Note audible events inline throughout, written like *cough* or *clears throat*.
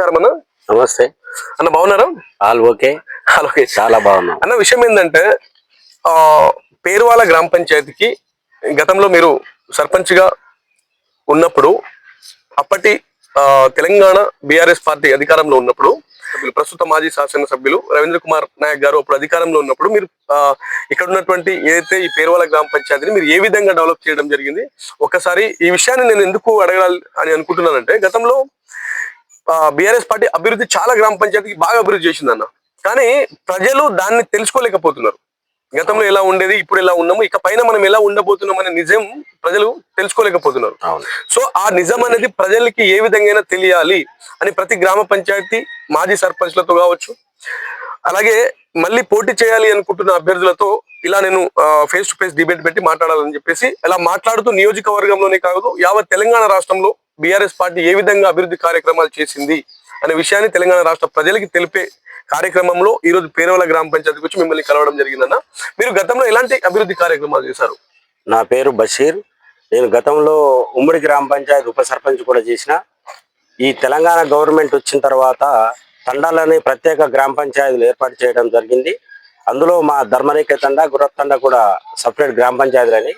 నమస్కారం అన్న. నమస్తే. అన్న బాగున్నారా? All okay. అలాగే చాలా బాగున్నాం. అన్న విషయం ఏంటంటే ఆ పేరువాల గ్రామ పంచాయతీకి గతంలో మీరు సర్పంచ్గా ఉన్నప్పుడు అప్పటి తెలంగాణ బీఆర్ఎస్ పార్టీ అధికారంలో ఉన్నప్పుడు ప్రస్తుత మాజీ శాసనసభ్యులు రవీంద్ర కుమార్ నాయక్ గారు అప్పుడు అధికారంలో ఉన్నప్పుడు మీరు ఇక్కడ ఉన్నటువంటి ఏదైతే ఈ పేరువాల గ్రామ పంచాయతీని మీరు ఏ విధంగా డెవలప్ చేయడం జరిగింది? ఒకసారి ఈ విషయాన్ని నేను ఎందుకు అడగాలి అని అనుకుంటున్నానంటే గతంలో బీఆర్ఎస్ పార్టీ అభివృద్ధి చాలా గ్రామ పంచాయతీకి బాగా అభివృద్ధి చేసిందన్న. కానీ ప్రజలు దాన్ని తెలుసుకోలేకపోతున్నారు. గతంలో ఎలా ఉండేది ఇప్పుడు ఎలా ఉన్నాము ఇక పైన మనం ఎలా ఉండబోతున్నాం అనే నిజం ప్రజలు తెలుసుకోలేకపోతున్నారు. సో ఆ నిజం అనేది ప్రజలకి ఏ విధంగా తెలియాలి అని ప్రతి గ్రామ పంచాయతీ మాజీ సర్పంచ్లతో కావచ్చు అలాగే మళ్ళీ పోటీ చేయాలి అనుకుంటున్న అభ్యర్థులతో ఇలా నేను ఫేస్ టు ఫేస్ డిబేట్ పెట్టి మాట్లాడాలని చెప్పేసి ఇలా మాట్లాడుతూ నియోజకవర్గంలోనే కాదు యావత్ తెలంగాణ రాష్ట్రంలో బీఆర్ఎస్ పార్టీ ఏ విధంగా అభివృద్ధి కార్యక్రమాలు చేసింది అనే విషయాన్ని తెలంగాణ రాష్ట్ర ప్రజలకి తెలిపే కార్యక్రమంలో ఈ రోజు పేరవల గ్రామ పంచాయతీకి వచ్చి మిమ్మల్ని కలవడం జరిగిందన్న. మీరు గతంలో ఎలాంటి అభివృద్ధి కార్యక్రమాలు చేశారు? నా పేరు బషీర్. నేను గతంలో ఉమ్మడి గ్రామ పంచాయతీ ఉప సర్పంచ్ కూడా చేసిన. ఈ తెలంగాణ గవర్నమెంట్ వచ్చిన తర్వాత తండాలని ప్రత్యేక గ్రామ పంచాయతీలు ఏర్పాటు చేయడం జరిగింది. అందులో మా ధర్మరేఖ తండ గురత్తండ కూడా సపరేట్ గ్రామ పంచాయతీలని.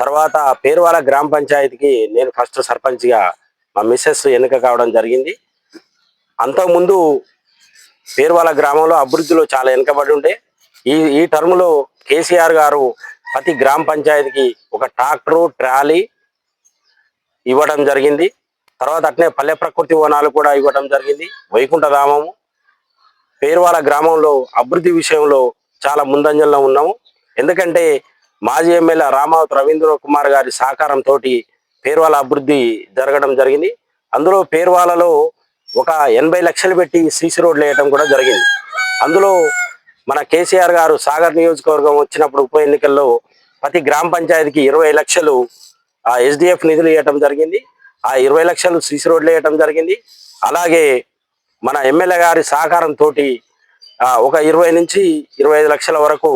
తర్వాత పేరువాల గ్రామ పంచాయతీకి నేను ఫస్ట్ సర్పంచ్గా మా మిస్సెస్ ఎన్నిక కావడం జరిగింది. అంతకుముందు పేరువాల గ్రామంలో అభివృద్ధిలో చాలా వెనుకబడి ఉండే. ఈ ఈ టర్ములో కేసీఆర్ గారు ప్రతి గ్రామ పంచాయతీకి ఒక ట్రాక్టరు ట్రాలీ ఇవ్వడం జరిగింది. తర్వాత అట్నే పల్లె ప్రకృతి వనాలు కూడా ఇవ్వడం జరిగింది. వైకుంఠధామము పేరువాల గ్రామంలో అభివృద్ధి విషయంలో చాలా ముందంజల్లో ఉన్నాము. ఎందుకంటే మాజీ ఎమ్మెల్యే రామావతి రవీంద్ర కుమార్ గారి సహకారంతో పేరువాల అభివృద్ధి జరగడం జరిగింది. అందులో పేరువాలలో ఒక ఎనభై లక్షలు పెట్టి సీసీ రోడ్లు వేయడం కూడా జరిగింది. అందులో మన కేసీఆర్ గారు సాగర్ నియోజకవర్గం వచ్చినప్పుడు ఉప ఎన్నికల్లో ప్రతి గ్రామ పంచాయతీకి ఇరవై లక్షలు ఎస్డిఎఫ్ నిధులు ఇవ్వటం జరిగింది. ఆ ఇరవై లక్షలు సీసీ రోడ్లు వేయటం జరిగింది. అలాగే మన ఎమ్మెల్యే గారి సహకారంతో ఒక ఇరవై నుంచి ఇరవై ఐదు లక్షల వరకు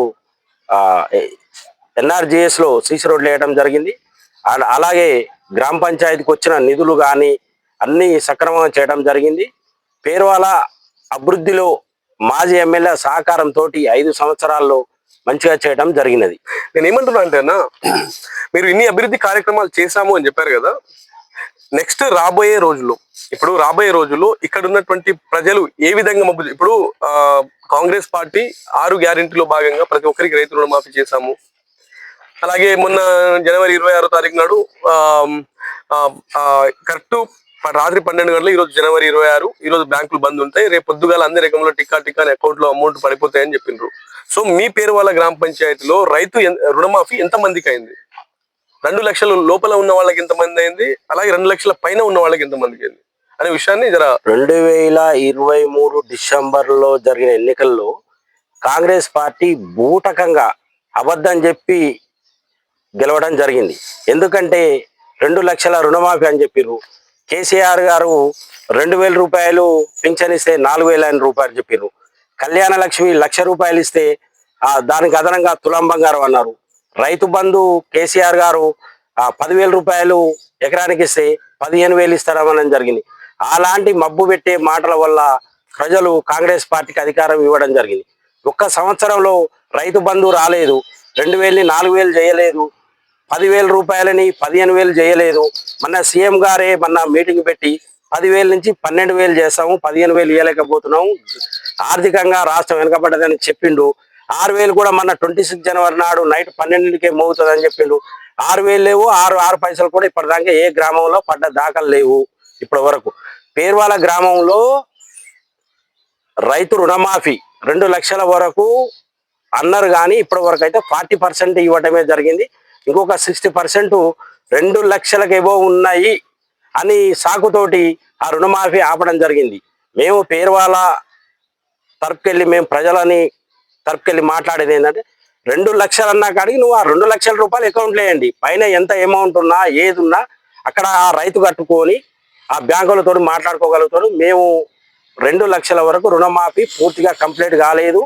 ఎన్ఆర్జిఎస్లో సిసి సీసీ రోడ్లు వేయడం జరిగింది. అలాగే గ్రామ పంచాయతీకి వచ్చిన నిధులు కానీ అన్ని సక్రమంగా చేయడం జరిగింది. పేరువాల అభివృద్ధిలో మాజీ ఎమ్మెల్యే సహకారంతో ఐదు సంవత్సరాల్లో మంచిగా చేయడం జరిగినది. నేను ఏమంటున్నా అంటే అన్న మీరు ఇన్ని అభివృద్ధి కార్యక్రమాలు చేశాము అని చెప్పారు కదా నెక్స్ట్ రాబోయే రోజుల్లో ఇప్పుడు రాబోయే రోజుల్లో ఇక్కడ ఉన్నటువంటి ప్రజలు ఏ విధంగా మబ్బు ఇప్పుడు ఆ, కాంగ్రెస్ పార్టీ ఆరు గ్యారెంటీలో భాగంగా ప్రతి ఒక్కరికి రైతు రుణమాఫీ చేశాము. అలాగే మొన్న జనవరి ఇరవై ఆరో తారీఖు నాడు కరెక్ట్ రాత్రి పన్నెండు గంటలు ఈ రోజు జనవరి ఇరవై ఆరు ఈరోజు బ్యాంకులు బంద్ ఉంటాయి. రేపు పొద్దుగాల అన్ని రకంలో టిక్కా టిక్కా అకౌంట్లో అమౌంట్ పడిపోతాయని చెప్పిండ్రు సో మీ పేరు వాళ్ళ గ్రామ పంచాయతీలో రైతు రుణమాఫీ ఎంత మందికి అయింది? రెండు లక్షల లోపల ఉన్న వాళ్ళకి ఎంతమంది అయింది అలాగే రెండు లక్షల పైన ఉన్న వాళ్ళకి ఎంత అయింది అనే విషయాన్ని జర రెండు వేల ఇరవై మూడు డిసెంబర్లో జరిగిన ఎన్నికల్లో కాంగ్రెస్ పార్టీ బూటకంగా అబద్ధం చెప్పి గెలవడం జరిగింది. ఎందుకంటే రెండు లక్షల రుణమాఫీ అని చెప్పిర్రు. కేసీఆర్ గారు రెండు వేల రూపాయలు పింఛన్ ఇస్తే నాలుగు వేల రూపాయలు చెప్పిర్రు. కళ్యాణ లక్ష్మి లక్ష రూపాయలు ఇస్తే దానికి అదనంగా తులం బంగారం అన్నారు. రైతు బంధు కేసీఆర్ గారు ఆ పదివేల రూపాయలు ఎకరానికి ఇస్తే పదిహేను వేలు ఇస్తారనడం జరిగింది. అలాంటి మబ్బు పెట్టే మాటల వల్ల ప్రజలు కాంగ్రెస్ పార్టీకి అధికారం ఇవ్వడం జరిగింది. ఒక్క సంవత్సరంలో రైతు బంధు రాలేదు రెండు వేలని నాలుగు వేలు చేయలేదు పదివేల రూపాయలని పదిహేను వేలు చేయలేదు. మన సీఎం గారే మన మీటింగ్ పెట్టి పదివేల నుంచి పన్నెండు వేలు చేస్తాము పదిహేను వేలు ఇవ్వలేకపోతున్నాము ఆర్థికంగా రాష్ట్రం వెనకబడ్డదని చెప్పిండు. ఆరు వేలు కూడా మన ట్వంటీ సిక్స్ జనవరి నాడు నైట్ పన్నెండుకే మోగుతుంది అని చెప్పిండు. ఆరు వేలు లేవు ఆరు ఆరు పైసలు కూడా ఇప్పటిదాకా ఏ గ్రామంలో పడ్డ దాఖలు లేవు ఇప్పటి వరకు. పేర్వాల గ్రామంలో రైతు రుణమాఫీ రెండు లక్షల వరకు అన్నారు కానీ ఇప్పటి వరకు అయితే ఫార్టీ పర్సెంట్ ఇవ్వటమే జరిగింది. ఇంకొక సిక్స్టీ పర్సెంట్ రెండు లక్షలకు ఏవో ఉన్నాయి అని సాకుతోటి ఆ రుణమాఫీ ఆపడం జరిగింది. మేము పేరువాల తరపుకెళ్ళి మేము ప్రజలని తరపుకెళ్ళి మాట్లాడేది ఏంటంటే రెండు లక్షలు అన్నా కాడికి నువ్వు ఆ రెండు లక్షల రూపాయలు అకౌంట్లో వేయండి. పైన ఎంత అమౌంట్ ఉన్నా ఏది ఉన్నా అక్కడ ఆ రైతు కట్టుకొని ఆ బ్యాంకులతో మాట్లాడుకోగలుగుతాడు. మేము రెండు లక్షల వరకు రుణమాఫీ పూర్తిగా కంప్లీట్ కాలేదు.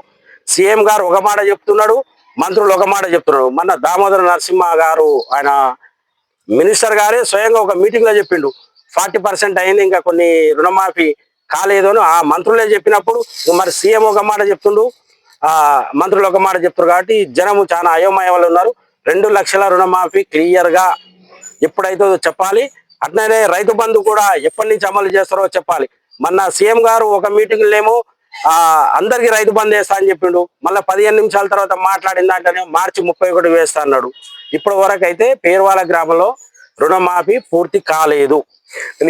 సీఎం గారు ఒక మాట చెప్తున్నాడు మంత్రులు ఒక మాట చెప్తున్నాడు. మన దామోదర నరసింహ గారు ఆయన మినిస్టర్ గారే స్వయంగా ఒక మీటింగ్లో చెప్పిండు. ఫార్టీ పర్సెంట్ అయింది ఇంకా కొన్ని రుణమాఫీ కాలేదు అని ఆ మంత్రులే చెప్పినప్పుడు మరి సీఎం ఒక మాట చెప్తుండు ఆ మంత్రులు ఒక మాట చెప్తారు కాబట్టి జనము చాలా అయోమయంలో ఉన్నారు. రెండు లక్షల రుణమాఫీ క్లియర్గా ఎప్పుడైతే చెప్పాలి అట్లనే రైతు బంధు కూడా ఎప్పటి నుంచి అమలు చేస్తారో చెప్పాలి. మొన్న సీఎం గారు ఒక మీటింగ్ లేమో ఆ అందరికి రైతు బంధు వేస్తా అని చెప్పిండు. మళ్ళీ పదిహేను నిమిషాల తర్వాత మాట్లాడిన దాంట్లోనే మార్చి ముప్పై ఒకటి వేస్తా అన్నాడు. ఇప్పటి వరకు అయితే పేరువాల గ్రామంలో రుణమాఫీ పూర్తి కాలేదు.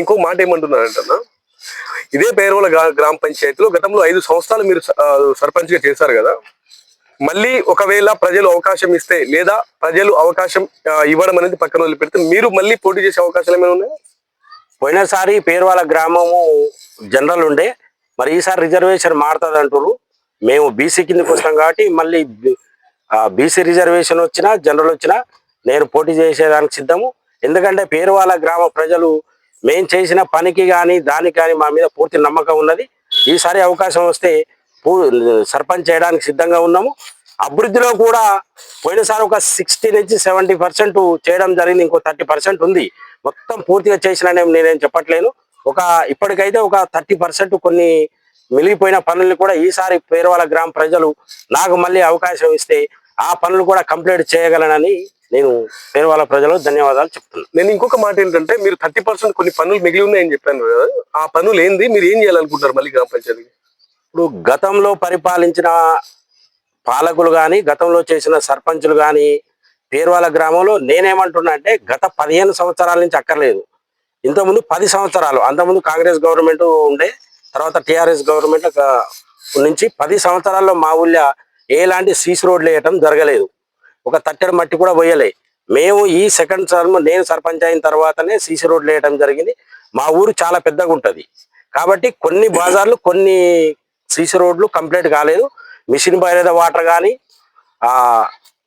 ఇంకో మాట ఏమంటున్నానంటన్నా ఇదే పేరువల గ్రా- గ్రామ పంచాయతీలో గతంలో ఐదు సంవత్సరాలు మీరు సర్పంచ్గా చేశారు కదా? మళ్ళీ ఒకవేళ ప్రజలు అవకాశం ఇస్తే లేదా ప్రజలు అవకాశం ఇవ్వడం అనేది పక్కన వదిలిపెడితే మీరు మళ్ళీ పోటీ చేసే అవకాశాలు ఏమైనా ఉన్నాయా? పోయినసారి పేరువాల గ్రామము జనరల్ ఉండే మరి ఈసారి రిజర్వేషన్ మారుతుంది అంటారు మేము బీసీ కిందకి వస్తాం కాబట్టి మళ్ళీ బీసీ రిజర్వేషన్ వచ్చినా జనరల్ వచ్చినా నేను పోటీ చేసేదానికి సిద్ధము. ఎందుకంటే పేరువాల గ్రామ ప్రజలు మేము చేసిన పనికి కానీ దానికి కానీ మా మీద పూర్తి నమ్మకం ఉన్నది. ఈసారి అవకాశం వస్తే పూ- సర్పంచ్ చేయడానికి సిద్ధంగా ఉన్నాము. అభివృద్ధిలో కూడా పోయినసారి ఒక సిక్స్టీ నుంచి సెవెంటీ పర్సెంట్ చేయడం జరిగింది. ఇంకో థర్టీ పర్సెంట్ ఉంది. మొత్తం పూర్తిగా చేసిన నేనేం చెప్పట్లేను. ఒక ఇప్పటికైతే ఒక థర్టీ పర్సెంట్ కొన్ని మిగిలిపోయిన పనులు కూడా ఈసారి పేరువాల గ్రామ ప్రజలు నాకు మళ్ళీ అవకాశం ఇస్తే ఆ పనులు కూడా కంప్లీట్ చేయగలనని నేను పేరువాల ప్రజలకు ధన్యవాదాలు చెప్తున్నాను నేను ఇంకొక మాట ఏంటంటే మీరు థర్టీ పర్సెంట్ కొన్ని పనులు మిగిలి ఉన్నాయని చెప్పాను కదా ఆ పనులు ఏంది మీరు ఏం చేయాలనుకుంటారు మళ్ళీ గ్రామ పంచాయతీకి? ఇప్పుడు గతంలో పరిపాలించిన పాలకులు కానీ గతంలో చేసిన సర్పంచులు కానీ పేరువాల గ్రామంలో నేనేమంటున్నా అంటే గత పదిహేను సంవత్సరాల నుంచి అక్కర్లేదు. ఇంతకుముందు పది సంవత్సరాలు అంతకుముందు కాంగ్రెస్ గవర్నమెంట్ ఉండే తర్వాత టిఆర్ఎస్ గవర్నమెంట్ నుంచి పది సంవత్సరాల్లో మా ఊళ్ళో ఎలాంటి సీసీ రోడ్లు వేయటం జరగలేదు. ఒక తట్టెడు మట్టి కూడా పోయలే. మేము ఈ సెకండ్ టర్మ్ నేను సర్పంచ్ అయిన తర్వాతనే సీసీ రోడ్లు వేయటం జరిగింది. మా ఊరు చాలా పెద్దగా ఉంటది. కాబట్టి కొన్ని బజార్లు కొన్ని సీసీ రోడ్లు కంప్లీట్ కాలేదు. మిషన్ బయలుద వాటర్ కానీ ఆ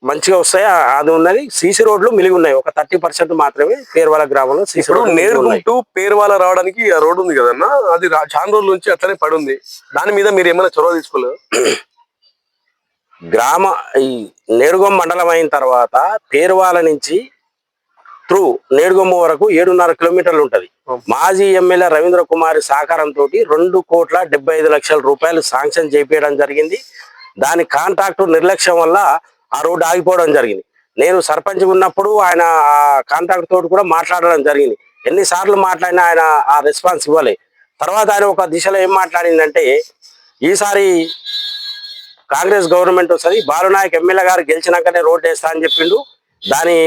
మంచిగా వస్తాయి? అది ఉన్నది. సీసీ రోడ్లు మిలిగి ఉన్నాయి. ఒక థర్టీ పర్సెంట్ మాత్రమే పేరువాల గ్రామంలో సీసీ రోడ్లు. నేర్గుంటూ పేరువాల రావడానికి ఆ రోడ్డు ఉంది కదన్నా? అది చాలా రోజుల నుంచి అట్లనే పడి ఉంది. దాని మీద మీరు ఏమైనా చొరవ తీసుకోలేదు? *coughs* గ్రామ ఈ నేడుగొమ్మ మండలం అయిన తర్వాత పేరువాల నుంచి త్రూ నేడుగొమ్మ వరకు ఏడున్నర కిలోమీటర్లు ఉంటది. మాజీ ఎమ్మెల్యే రవీంద్ర కుమార్ సహకారంతో రెండు కోట్ల డెబ్బై ఐదు లక్షల రూపాయలు శాంక్షన్ చేపించడం జరిగింది. దాని కాంట్రాక్టు నిర్లక్ష్యం వల్ల ఆ రోడ్డు ఆగిపోవడం జరిగింది. నేను సర్పంచ్ ఉన్నప్పుడు ఆయన ఆ కాంట్రాక్ట్ తోటి కూడా మాట్లాడడం జరిగింది. ఎన్నిసార్లు మాట్లాడినా ఆయన ఆ రెస్పాన్స్ ఇవ్వలే. తర్వాత ఆయన ఒక దిశలో ఏం మాట్లాడిందంటే ఈసారి కాంగ్రెస్ గవర్నమెంట్ వస్తుంది. బాలునాయక్ ఎమ్మెల్యే గారు గెలిచినాకనే రోడ్ వేస్తా అని చెప్పిండు. దాని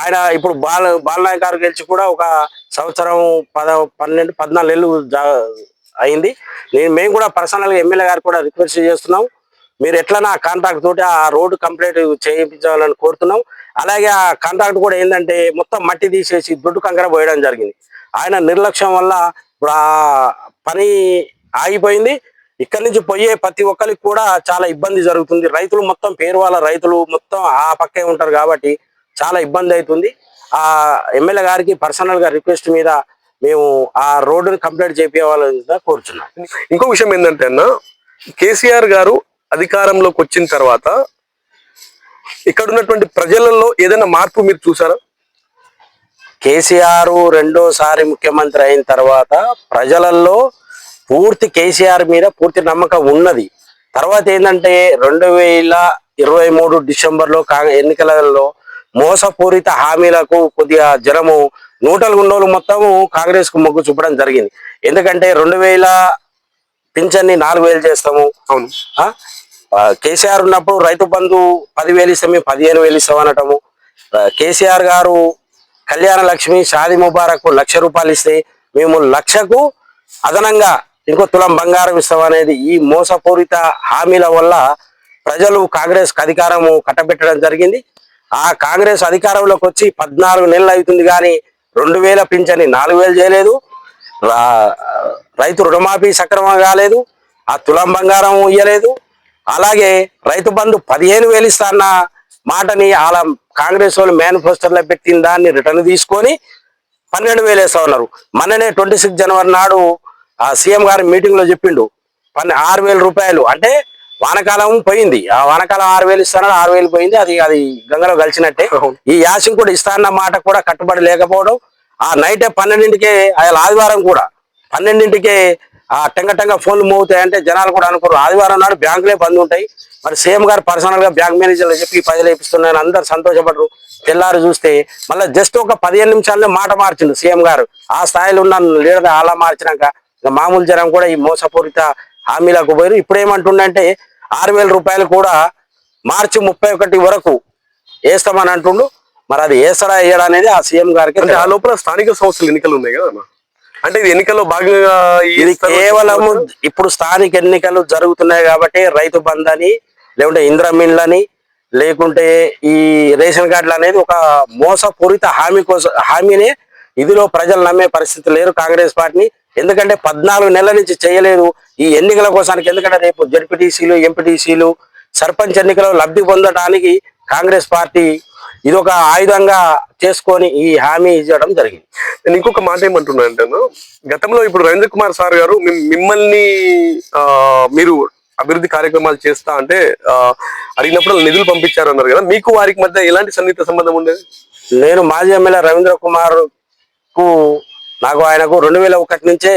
ఆయన ఇప్పుడు బాల బాలనాయక్ గారు గెలిచి కూడా ఒక సంవత్సరం పద పన్నెండు పద్నాలుగు అయింది. నేను మేము కూడా పర్సనల్గా ఎమ్మెల్యే గారు కూడా రిక్వెస్ట్ చేస్తున్నాం. మీరు ఎట్లా నా కాంట్రాక్ట్ తోటి ఆ రోడ్డు కంప్లీట్ చేయించాలని కోరుతున్నాం. అలాగే ఆ కాంట్రాక్ట్ కూడా ఏంటంటే మొత్తం మట్టి తీసేసి దొడ్డు కంకర పోయడం జరిగింది. ఆయన నిర్లక్ష్యం వల్ల ఇప్పుడు ఆ పని ఆగిపోయింది. ఇక్కడి నుంచి పోయే ప్రతి ఒక్కరికి కూడా చాలా ఇబ్బంది జరుగుతుంది. రైతులు మొత్తం పేరు వాళ్ళ రైతులు మొత్తం ఆ పక్కే ఉంటారు కాబట్టి చాలా ఇబ్బంది అవుతుంది. ఆ ఎమ్మెల్యే గారికి పర్సనల్గా రిక్వెస్ట్ మీద మేము ఆ రోడ్డుని కంప్లీట్ చేపించాలని కోరుచున్నాం. ఇంకో విషయం ఏంటంటే అన్న కేసీఆర్ గారు అధికారంలోకి వచ్చిన తర్వాత ఇక్కడ ఉన్నటువంటి ప్రజలలో ఏదైనా మార్పు మీరు చూసారా? కేసీఆర్ రెండోసారి ముఖ్యమంత్రి అయిన తర్వాత ప్రజలలో పూర్తి కేసీఆర్ మీద పూర్తి నమ్మకం ఉన్నది. తర్వాత ఏంటంటే రెండు వేల ఇరవై మూడు డిసెంబర్లో ఎన్నికలలో మోసపూరిత హామీలకు కొద్దిగా జనము నూటలు గుండోలు మొత్తము కాంగ్రెస్కు మొగ్గు చూపడం జరిగింది. ఎందుకంటే రెండు వేల పింఛన్ని నాలుగు వేలు చేస్తాము. అవును. కేసీఆర్ ఉన్నప్పుడు రైతు బంధు పదివేలు ఇస్తాం మేము పదిహేను వేలు ఇస్తాం అనటము కేసీఆర్ గారు కళ్యాణ లక్ష్మి షాది ముబారక్ లక్ష రూపాయలు ఇస్తే మేము లక్షకు అదనంగా ఇంకో తులం బంగారం ఇస్తాం అనేది ఈ మోసపూరిత హామీల వల్ల ప్రజలు కాంగ్రెస్ అధికారము కట్టబెట్టడం జరిగింది. ఆ కాంగ్రెస్ అధికారంలోకి వచ్చి పద్నాలుగు నెలలు అవుతుంది కానీ రెండు వేల పింఛని నాలుగు వేలు చేయలేదు. రైతు రుణమాఫీ సక్రమంగా కాలేదు. ఆ తులం బంగారం ఇయ్యలేదు. అలాగే రైతు బంధు పదిహేను వేలు ఇస్తాన్న మాటని అలా కాంగ్రెస్ వాళ్ళు మేనిఫెస్టోలో పెట్టిన దాన్ని రిటర్న్ తీసుకొని పన్నెండు వేలు వేస్తా ఉన్నారు. మొన్ననే ట్వంటీ సిక్స్ జనవరి నాడు ఆ సీఎం గారి మీటింగ్లో చెప్పిండు పన్నె ఆరు వేల రూపాయలు. అంటే వానకాలం పోయింది. ఆ వానకాలం ఆరు వేలు ఇస్తానని ఆరు వేలు పోయింది. అది అది గంగలో కలిసినట్టే. ఈ యాసింగ్ కూడా ఇస్తాన్న మాట కూడా కట్టుబడి లేకపోవడం ఆ నైట్ పన్నెండింటికే అసలు ఆదివారం కూడా పన్నెండింటికి ఆ టెంగ టెంగ ఫోన్లు మోగుతాయంటే జనాలు కూడా అనుకోరు. ఆదివారం నాడు బ్యాంకులే బంద్ ఉంటాయి. మరి సీఎం గారు పర్సనల్గా బ్యాంక్ మేనేజర్లు చెప్పి పైసలు వేపిస్తున్నాయని అందరు సంతోషపడరు. తెల్లారు చూస్తే మళ్ళీ జస్ట్ ఒక పదిహేను నిమిషాల్లో మాట మార్చిండు సీఎం గారు. ఆ స్థాయిలో ఉన్న లీడర్ అలా మార్చినాక ఇక మామూలు జనం కూడా ఈ మోసపూరిత హామీలకు పోయారు. ఇప్పుడు ఏమంటుండంటే ఆరు వేల రూపాయలు కూడా మార్చి ముప్పై ఒకటి వరకు వేస్తామని అంటుండు. మరి అది వేస్తాడా వేయడా అనేది ఆ సీఎం గారికి అంటే ఆ లోపల స్థానిక సంస్థలు ఎన్నికలు ఉన్నాయి కదా? అంటే ఇది ఎన్నికల్లో భాగంగా ఇది కేవలం ఇప్పుడు స్థానిక ఎన్నికలు జరుగుతున్నాయి కాబట్టి రైతు బంధని లేకుంటే ఇంద్రమిన్లని లేకుంటే ఈ రేషన్ కార్డులు అనేది ఒక మోసపూరిత హామీ కోసం హామీనే ఇదిలో ప్రజలు నమ్మే పరిస్థితి లేరు. కాంగ్రెస్ పార్టీని ఎందుకంటే పద్నాలుగు నెలల నుంచి చేయలేదు. ఈ ఎన్నికల కోసానికి ఎందుకంటే రేపు జడ్పీటీసీలు ఎంపీటీసీలు సర్పంచ్ ఎన్నికలో లబ్ధి పొందడానికి కాంగ్రెస్ పార్టీ ఇది ఒక ఆయుధంగా చేసుకొని ఈ హామీ ఇవ్వడం జరిగింది. నేను ఇంకొక మాట ఏమంటున్నా అంటే గతంలో ఇప్పుడు రవీంద్ర కుమార్ సార్ గారు మిమ్- మిమ్మల్ని మీరు అభివృద్ధి కార్యక్రమాలు చేస్తా అంటే అడిగినప్పుడు నిధులు పంపించారు అన్నారు కదా మీకు వారికి మధ్య ఎలాంటి సన్నిహిత సంబంధం ఉండేది? నేను మాజీ ఎమ్మెల్యే రవీంద్ర కుమార్కు నాకు ఆయనకు రెండు వేల ఒకటి నుంచే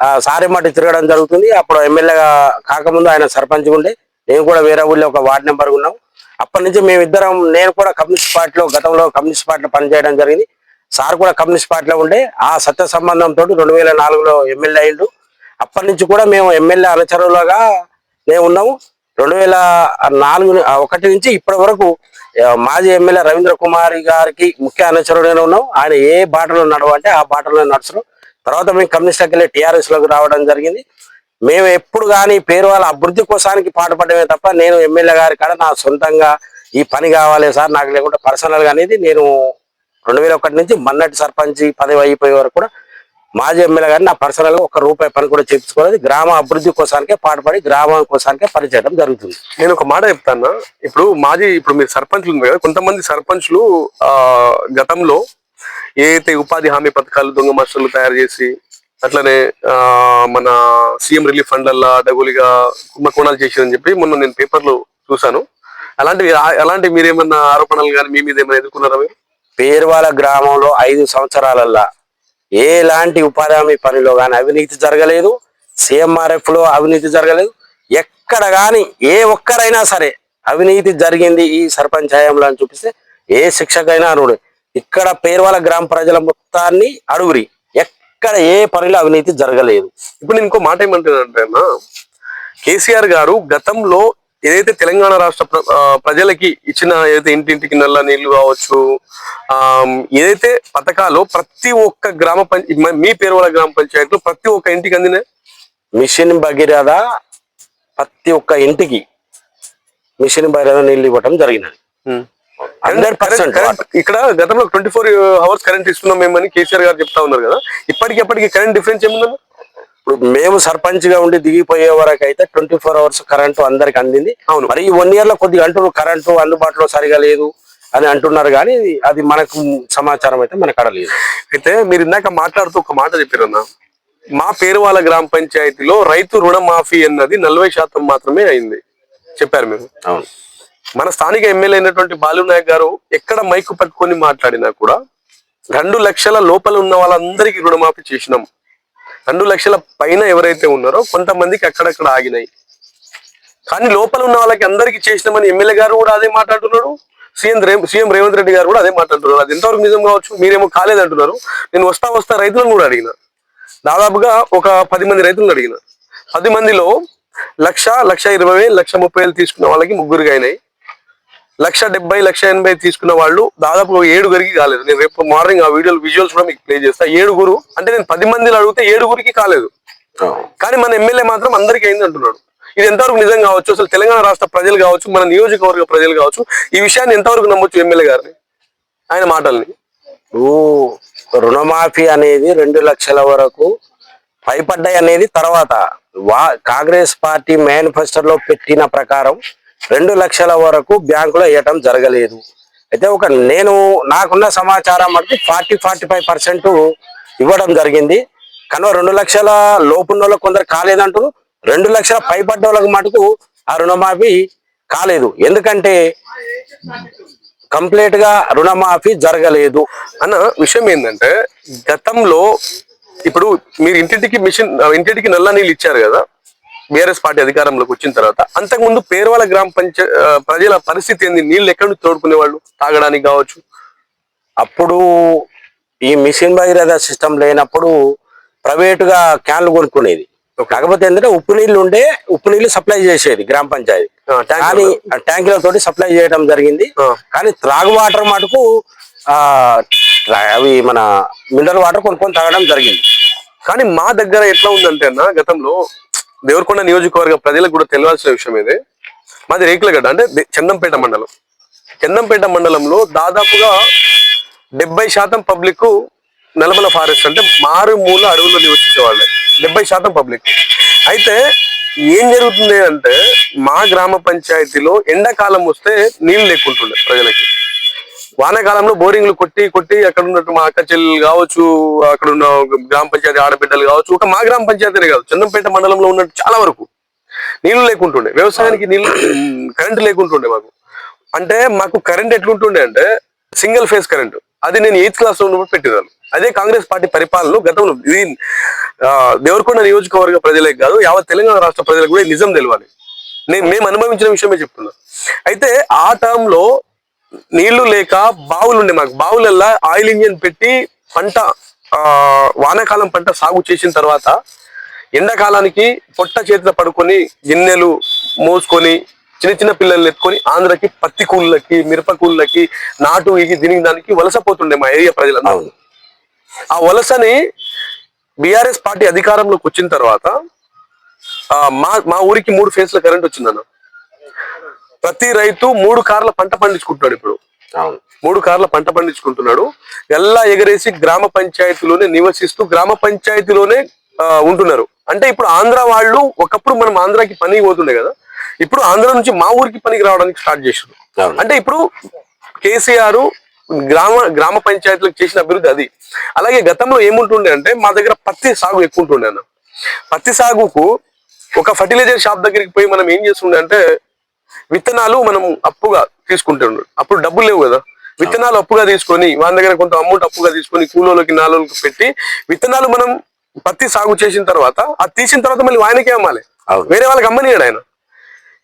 ఆ, సారెమ్మటి తిరగడం జరుగుతుంది. అప్పుడు ఎమ్మెల్యేగా కాకముందు ఆయన సర్పంచ్ ఉండే. నేను కూడా వేరే ఊళ్ళో ఒక వార్డు నెంబర్ ఉన్నాం. అప్పటి నుంచి మేమిద్దరం నేను కూడా కమ్యూనిస్ట్ పార్టీలో గతంలో కమ్యూనిస్ట్ పార్టీలో పనిచేయడం జరిగింది. సార్ కూడా కమ్యూనిస్ట్ పార్టీలో ఉండే. ఆ సత్య సంబంధంతో రెండు వేల నాలుగులో ఎమ్మెల్యే అయిండు అప్పటి నుంచి కూడా మేము ఎమ్మెల్యే అనుచరులుగా మేము ఉన్నాము. రెండు వేల నాలుగు ఒకటి నుంచి ఇప్పటి వరకు మాజీ ఎమ్మెల్యే రవీంద్ర కుమార్ గారికి ముఖ్య అనుచరుడైన ఉన్నాం. ఆయన ఏ బాటలో నడవంటే ఆ బాటలో నడుచడం తర్వాత మేము కమ్యూనిస్ట్కి వెళ్ళి టీఆర్ఎస్లోకి రావడం జరిగింది. మేము ఎప్పుడు కానీ పేరు వాళ్ళ అభివృద్ధి కోసానికి పాటుపడమే తప్ప నేను ఎమ్మెల్యే గారి కాడ నా సొంతంగా ఈ పని కావాలి సార్ నాకు లేకుండా పర్సనల్గా అనేది నేను రెండు వేల ఒకటి నుంచి మన్నటి సర్పంచ్ పదవి అయిపోయే వరకు కూడా మాజీ ఎమ్మెల్యే గారిని నా పర్సనల్గా ఒక రూపాయి పని కూడా చేయించుకోలేదు. గ్రామ అభివృద్ధి కోసానికే పాటుపడి గ్రామం కోసానికే పనిచేయడం జరుగుతుంది. నేను ఒక మాట చెప్తాను? ఇప్పుడు మాజీ ఇప్పుడు మీరు సర్పంచ్లు ఉంది కదా కొంతమంది సర్పంచ్లు ఆ గతంలో ఏదైతే ఉపాధి హామీ పథకాలు దొంగ మనుషులు తయారు చేసి అట్లనే ఆ మన సీఎం రిలీఫ్ ఫండ్లల్లా డబుల్గా కుంభకోణాలు చేసిందని చెప్పి మొన్న నేను పేపర్లో చూశాను. అలాంటివి అలాంటి మీరేమన్నా ఆరోపణలు కానీ మీ మీద ఏమైనా ఎదుర్కొన్నారా మీరు? పేర్వాల గ్రామంలో ఐదు సంవత్సరాలల్లా ఎలాంటి ఉపాధి హామీ పనిలో కానీ అవినీతి జరగలేదు. సిఎంఆర్ఎఫ్లో అవినీతి జరగలేదు. ఎక్కడ కానీ ఏ ఒక్కరైనా సరే అవినీతి జరిగింది ఈ సర్పంచ్ హయాంలో అని చూపిస్తే ఏ శిక్షకైనా అనుడు ఇక్కడ పేర్వాల గ్రామ ప్రజల మొత్తాన్ని అడుగురి. ఎక్కడ ఏ పనిలో అవినీతి జరగలేదు. ఇప్పుడు నేను ఇంకో మాట ఏమంటున్నానంటే కేసీఆర్ గారు గతంలో ఏదైతే తెలంగాణ రాష్ట్ర ప్ర- ప్రజలకి ఇచ్చిన ఏదైతే ఇంటింటికి నల్ల నీళ్ళు కావచ్చు ఆ, ఏదైతే పథకాలు ప్రతి ఒక్క గ్రామ పంచ మీ పేరువాల గ్రామ పంచాయతీలో ప్రతి ఒక్క ఇంటికి అందినాయి మిషన్ భగీరథ ప్రతి ఒక్క ఇంటికి మిషన్ భగీరథ నీళ్ళు ఇవ్వటం జరిగినది. హండ్రెడ్ పర్సెంట్ కరెంట్ ఇక్కడ గతంలో ట్వంటీ ఫోర్ అవర్స్ కరెంట్ ఇస్తున్నాం మేమని కేసీఆర్ గారు చెప్తా ఉన్నారు కదా. ఇప్పటికి కరెంట్ డిఫరెన్స్ ఏముందన్న ఇప్పుడు మేము సర్పంచ్గా ఉండి దిగిపోయే వరకు అయితే ట్వంటీ ఫోర్ అవర్స్ కరెంటు అందరికి అందింది. అవును. మరి ఈ వన్ ఇయర్లో కొద్దిగా అంటున్నారు కరెంటు అందుబాటులో సరిగా లేదు అని అంటున్నారు కానీ అది మనకు సమాచారం అయితే మనకు అక్కడ లేదు అయితే మీరు ఇందాక మాట్లాడుతూ ఒక మాట చెప్పారన్న మా పేరువాల గ్రామ పంచాయతీలో రైతు రుణమాఫీ అన్నది నలభై శాతం మాత్రమే అయింది. చెప్పారు మీరు. అవును. మన స్థానిక ఎమ్మెల్యే అయినటువంటి బాలు నాయక్ గారు ఎక్కడ మైకు పట్టుకొని మాట్లాడినా కూడా రెండు లక్షల లోపల ఉన్న వాళ్ళందరికీ రుణమాఫీ చేసినాం. రెండు లక్షల పైన ఎవరైతే ఉన్నారో కొంతమందికి అక్కడక్కడ ఆగినాయి. కానీ లోపల ఉన్న వాళ్ళకి అందరికీ చేసినామని ఎమ్మెల్యే గారు కూడా అదే మాట్లాడుతున్నాడు సీఎం సీఎం రేవంత్ రెడ్డి గారు కూడా అదే మాట్లాడుతున్నారు. అది ఎంతవరకు నిజం కావచ్చు? మీరేమో కాలేదంటున్నారు. నేను వస్తా వస్తా రైతులను కూడా అడిగిన. దాదాపుగా ఒక పది మంది రైతులను అడిగిన. పది మందిలో లక్ష లక్ష ఇరవై లక్ష ముప్పై వేలు తీసుకున్న వాళ్ళకి ముగ్గురుగా అయినాయి. లక్ష డెబ్బై లక్ష ఎనభై తీసుకున్న వాళ్ళు దాదాపు ఏడుగురికి కాలేదు. నేను రేపు మార్నింగ్ ఆ వీడియో విజువల్స్ కూడా మీకు ప్లే చేస్తా. ఏడుగురు అంటే నేను పది మందిని అడిగితే ఏడుగురికి కాలేదు. కానీ మన ఎమ్మెల్యే మాత్రం అందరికీ అయింది అంటున్నాడు. ఇది ఎంతవరకు నిజం కావచ్చు? అసలు తెలంగాణ రాష్ట్ర ప్రజలు కావచ్చు మన నియోజకవర్గ ప్రజలు కావచ్చు ఈ విషయాన్ని ఎంతవరకు నమ్మొచ్చు ఎమ్మెల్యే గారిని? ఆయన మాటల్ని. రుణమాఫీ అనేది రెండు లక్షల వరకు పైపడ్డాయి అనేది తర్వాత. వా కాంగ్రెస్ పార్టీ మేనిఫెస్టోలో పెట్టిన ప్రకారం రెండు లక్షల వరకు బ్యాంకులో వేయటం జరగలేదు. అయితే ఒక నేను నాకున్న సమాచారం మటుకు ఫార్టీ ఫార్టీ ఫైవ్ పర్సెంట్ ఇవ్వడం జరిగింది. కానీ రెండు లక్షల లోపున్న వాళ్ళకి కొందరు కాలేదంటారు. రెండు లక్షల పైబడ్డ వాళ్ళకి మటుకు ఆ రుణమాఫీ కాలేదు. ఎందుకంటే కంప్లీట్గా రుణమాఫీ జరగలేదు. అన్న విషయం ఏంటంటే గతంలో ఇప్పుడు మీరు ఇంటింటికి మిషన్ ఇంటింటికి నల్ల నీళ్ళు ఇచ్చారు కదా? బీఆర్ఎస్ పార్టీ అధికారంలోకి వచ్చిన తర్వాత అంతకుముందు పేరువాల గ్రామ పంచాయ ఆ, ప్రజల పరిస్థితి ఏంది? నీళ్ళు ఎక్కడి నుంచి తోడుకునేవాళ్ళు? తాగడానికి కావచ్చు. అప్పుడు ఈ మిషన్ భగీరథ సిస్టమ్ లేనప్పుడు ప్రైవేటుగా క్యాన్లు కొనుక్కునేది. కాకపోతే ఏంటంటే ఉప్పు నీళ్ళు ఉండే ఉప్పు నీళ్ళు సప్లై చేసేది గ్రామ పంచాయతీ. కానీ ట్యాంకుల తోటి సప్లై చేయడం జరిగింది. కానీ త్రాగు వాటర్ మటుకు ఆ అవి మన మినరల్ వాటర్ కొనుక్కొని తాగడం జరిగింది. కానీ మా దగ్గర ఎట్లా ఉందంటే అన్న గతంలో దేవరకొండ నియోజకవర్గ ప్రజలకు కూడా తెలియాల్సిన విషయం ఇది. మాది రేకులగడ్డ అంటే చందంపేట మండలం. చందంపేట మండలంలో దాదాపుగా డెబ్బై శాతం పబ్లిక్ నలమల ఫారెస్ట్ అంటే మారుమూల అడవుల్లో నివసించేవాళ్ళే. డెబ్బై శాతం పబ్లిక్. అయితే ఏం జరుగుతుంది అంటే మా గ్రామ పంచాయతీలో ఎండాకాలం వస్తే నీళ్ళు లేకుంటుండే ప్రజలకి. వానాకాలంలో బోరింగ్లు కొట్టి కొట్టి అక్కడ ఉన్నట్టు మా అక్క చెల్లెలు కావచ్చు అక్కడ ఉన్న గ్రామ పంచాయతీ ఆడబిడ్డలు కావచ్చు ఒక మా గ్రామ పంచాయతీనే కాదు చందంపేట మండలంలో ఉన్నట్టు చాలా వరకు. నీళ్ళు లేకుంటుండే వ్యవసాయానికి నీళ్ళు *clears throat* కరెంట్ లేకుంటుండే మాకు. అంటే మాకు కరెంట్ ఎట్లుంటుండే అంటే సింగిల్ ఫేజ్ కరెంట్. అది నేను ఎయిత్ క్లాస్లో ఉన్నప్పుడు పెట్టినాను అదే కాంగ్రెస్ పార్టీ పరిపాలనలో గతంలో ఇది దేవరకొండ నియోజకవర్గ ప్రజలకు కాదు యావత్ తెలంగాణ రాష్ట్ర ప్రజలకు కూడా నిజం తెలియాలి నేను మేము అనుభవించిన విషయమే చెప్తున్నా. అయితే ఆ టైంలో నీళ్ళు లేక బావులు ఉండే మాకు. బావులల్లా ఆయిల్ ఇంజిన్ పెట్టి పంట ఆ, వానాకాలం పంట సాగు చేసిన తర్వాత ఎండాకాలానికి పొట్ట చేతిలో పడుకొని గిన్నెలు మోసుకొని చిన్న చిన్న పిల్లల్ని ఎత్తుకొని ఆంధ్రకి పత్తి కూళ్ళకి మిరప కూళ్ళకి నాటు ఇది దీనికి దానికి వలసపోతుండే మా ఏరియా ప్రజలందరూ. ఆ వలసని బీఆర్ఎస్ పార్టీ అధికారంలోకి వచ్చిన తర్వాత మా మా ఊరికి మూడు ఫేజ్ల కరెంట్ వచ్చిందన్న. ప్రతి రైతు మూడు కార్ల పంట పండించుకుంటున్నాడు ఇప్పుడు. మూడు కార్ల పంట పండించుకుంటున్నాడు. ఎల్లా ఎగరేసి గ్రామ పంచాయతీలోనే నివసిస్తూ గ్రామ పంచాయతీలోనే ఉంటున్నారు. అంటే ఇప్పుడు ఆంధ్ర వాళ్ళు ఒకప్పుడు మనం ఆంధ్రాకి పనికి పోతుండే కదా. ఇప్పుడు ఆంధ్ర నుంచి మా ఊరికి పనికి రావడానికి స్టార్ట్ చేసారు అంటే ఇప్పుడు కేసీఆర్ గ్రామ గ్రామ పంచాయతీలకు చేసిన అభివృద్ధి అది. అలాగే గతంలో ఏముంటుండే అంటే మా దగ్గర పత్తి సాగు ఎక్కువ ఉంటుండే అన్న. పత్తి సాగుకు ఒక ఫర్టిలైజర్ షాప్ దగ్గరికి పోయి మనం ఏం చేస్తుండే అంటే విత్తనాలు మనం అప్పుగా తీసుకుంటుండే అప్పుడు డబ్బులు లేవు కదా. విత్తనాలు అప్పుగా తీసుకొని వాళ్ళ దగ్గర కొంత అమౌంట్ అప్పుగా తీసుకొని కూలోళ్ళకి నాలుగుకి పెట్టి విత్తనాలు మనం పత్తి సాగు చేసిన తర్వాత అది తీసిన తర్వాత మళ్ళీ ఆయనకే అమ్మాలి. వేరే వాళ్ళకి అమ్మనియాడు ఆయన.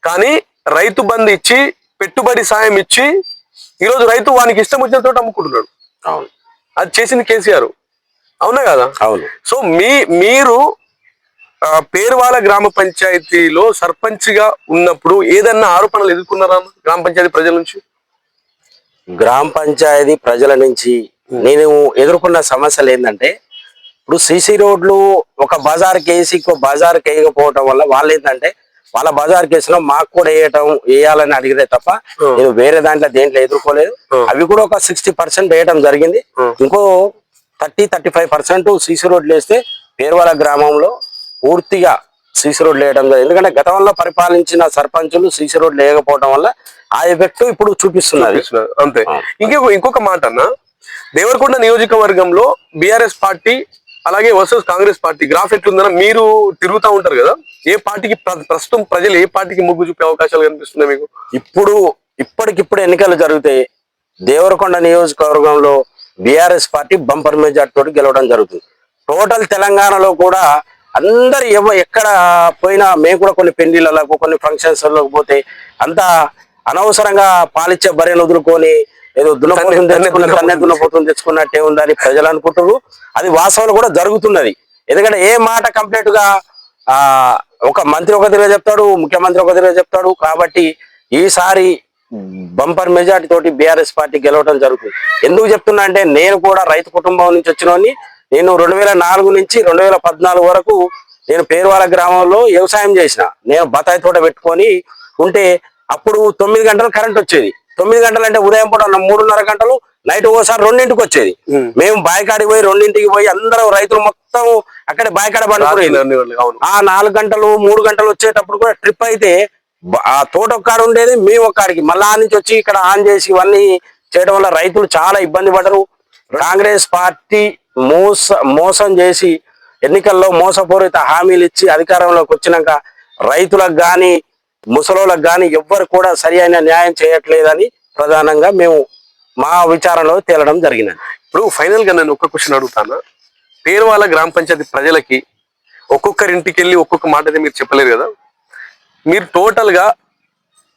కానీ రైతు బంధు ఇచ్చి పెట్టుబడి సాయం ఇచ్చి ఈరోజు రైతు వానికి ఇష్టం వచ్చిన చోట అమ్ముకుంటున్నాడు. అవును. అది చేసింది కేసీఆర్. అవునా కదా? అవును. సో మీ మీరు పేరువాల గ్రామ పంచాయతీలో సర్పంచ్గా ఉన్నప్పుడు ఏదన్నా ఆరోపణలు ఎదుర్కొన్నారా? గ్రామ పంచాయతీ ప్రజల నుంచి గ్రామ పంచాయతీ ప్రజల నుంచి నేను ఎదుర్కొన్న సమస్యలు ఏంటంటే ఇప్పుడు సీసీ రోడ్లు ఒక బజార్కి వేసి ఇంకో బజార్కి వేయకపోవటం వల్ల వాళ్ళు ఏంటంటే వాళ్ళ బజార్కి వేసినా మాకు కూడా వేయటం వేయాలని అడిగితే తప్ప. నేను వేరే దాంట్లో దేంట్లో ఎదుర్కోలేదు. అవి కూడా ఒక సిక్స్టీ పర్సెంట్ వేయటం జరిగింది. ఇంకో thirty thirty five percent CC రోడ్లు వేస్తే పేరువాల గ్రామంలో పూర్తిగా సీసీ రోడ్లు వేయడం జరిగింది ఎందుకంటే గతంలో పరిపాలించిన సర్పంచులు సీసీ రోడ్లు వేయకపోవడం వల్ల ఆ ఎఫెక్ట్ ఇప్పుడు చూపిస్తున్నది. చూపిస్తున్నారు. అంతే. ఇంకొక ఇంకొక మాట అన్న. దేవరకొండ నియోజకవర్గంలో బిఆర్ఎస్ పార్టీ అలాగే వర్సెస్ కాంగ్రెస్ పార్టీ గ్రాఫ్ ఎట్లుందన్న మీరు తిరుగుతూ ఉంటారు కదా? ఏ పార్టీకి ప్ర- ప్రస్తుతం ప్రజలు ఏ పార్టీకి మొగ్గు చూపే అవకాశాలు కనిపిస్తున్నాయి మీకు? ఇప్పుడు ఇప్పటికిప్పుడు ఎన్నికలు జరుగుతాయి. దేవరకొండ నియోజకవర్గంలో బీఆర్ఎస్ పార్టీ బంపర్ మెజార్టీ తోటి గెలవడం జరుగుతుంది. టోటల్ తెలంగాణలో కూడా అందరు ఎవ ఎక్కడ పోయినా మేము కూడా కొన్ని పెళ్ళిళ్ళకు కొన్ని ఫంక్షన్స్ పోతే అంతా అనవసరంగా పాలిచ్చే బర్రెను వదులుకొని ఏదో దున్నపోతుంది తన్నే- తెచ్చుకున్న తెచ్చుకున్నట్టే ఉందని ప్రజలు అనుకుంటారు అది వాస్తవం కూడా జరుగుతున్నది. ఎందుకంటే ఏ మాట కంప్లీట్గా ఆ ఒక మంత్రి ఒక తిరిగి చెప్తాడు ముఖ్యమంత్రి ఒక తిరిగి చెప్తాడు. కాబట్టి ఈసారి బంపర్ మెజార్టీ తోటి బీఆర్ఎస్ పార్టీ గెలవడం జరుగుతుంది. ఎందుకు చెప్తున్నా అంటే నేను కూడా రైతు కుటుంబం నుంచి వచ్చినోని నేను రెండు వేల నాలుగు నుంచి రెండు వేల పద్నాలుగు వరకు నేను పేరువాల గ్రామంలో వ్యవసాయం చేసిన. నేను బత్తాయి తోట పెట్టుకొని ఉంటే అప్పుడు తొమ్మిది గంటలు కరెంట్ వచ్చేది. తొమ్మిది గంటలు అంటే ఉదయం పూట మూడున్నర గంటలు నైట్ ఓసారి రెండింటికి వచ్చేది. మేము బాయికాడికి పోయి రెండింటికి పోయి అందరం రైతులు మొత్తం అక్కడే బాయికాడ పండుకునేది ఆ నాలుగు గంటలు మూడు గంటలు వచ్చేటప్పుడు కూడా ట్రిప్ అయితే ఆ తోట ఒక్కడ ఉండేది మేము ఒక్కడికి. మళ్ళా నుంచి వచ్చి ఇక్కడ ఆన్ చేసి ఇవన్నీ చేయడం వల్ల రైతులు చాలా ఇబ్బంది పడరు. కాంగ్రెస్ పార్టీ మోస మోసం చేసి ఎన్నికల్లో మోసపూరిత హామీలు ఇచ్చి అధికారంలోకి వచ్చినాక రైతులకు గాని ముసలోళ్ళకి గాని ఎవ్వరు కూడా సరి అయిన న్యాయం చేయట్లేదని ప్రధానంగా మేము మా విచారణలో తేలడం జరిగినది ఇప్పుడు ఫైనల్గా నేను ఒక క్వశ్చన్ అడుగుతాను? పేరువాల గ్రామ పంచాయతీ ప్రజలకి ఒక్కొక్కరింటికి వెళ్ళి ఒక్కొక్క మాట అయితే మీరు చెప్పలేరు కదా? మీరు టోటల్గా